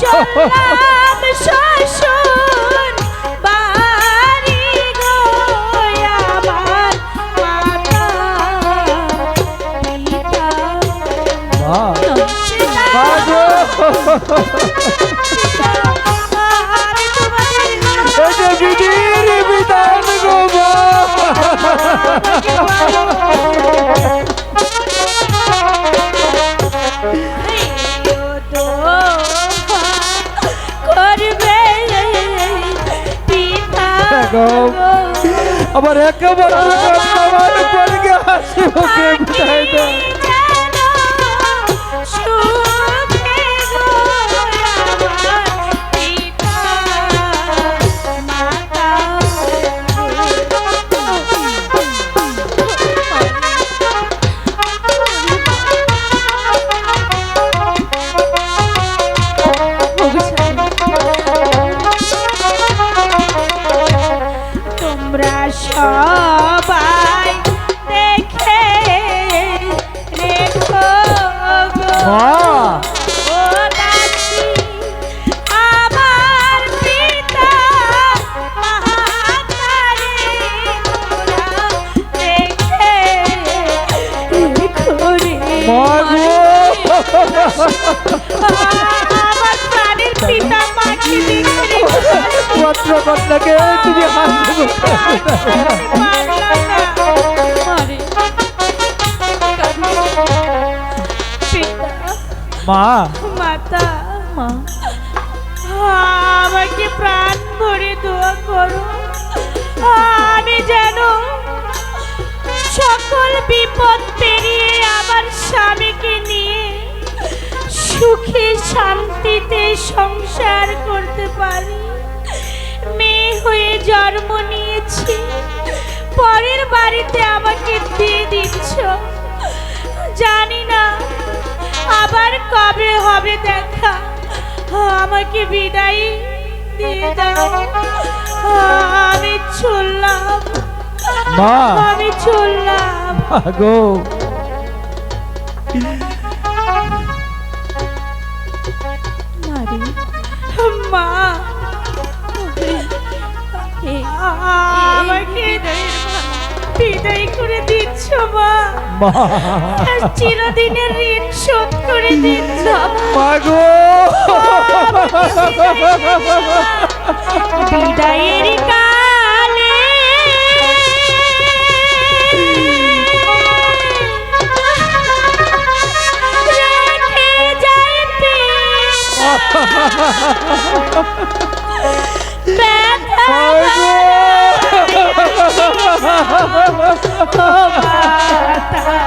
চললাম শ্বশুর বাড়ি গো আমার মাতা পিতা। মা পিতা পিতা আবার একেবারে আমার পরকে হাসি মুখে বিদায় দাও। পত্র কর্তাকে তুমি হাসি মা। মাতা, মা। আমাকে প্রাণ ভরে দোয়া করো। আমি যেন সকল বিপদ পেরিয়ে আমার স্বামীকে নিয়ে সুখে শান্তিতে সংসার করতে পারি। মেয়ে হয়ে জন্ম নিয়েছি। পরের বাড়িতে আমাকে দিয়ে দিচ্ছ। জানি আবার কবে হবে দেখা? আমাকে বিদায় দিয়ে দাও। আমি চললাম মা। আমি চললাম মারি মা আমাকে বিদায় করে দিচ্ছ মা। মা। চিরদিনের ঋণ শোধ করে দিচ্ছ। মাগো বিদায়ের কালে রেখে যাইতে মাতা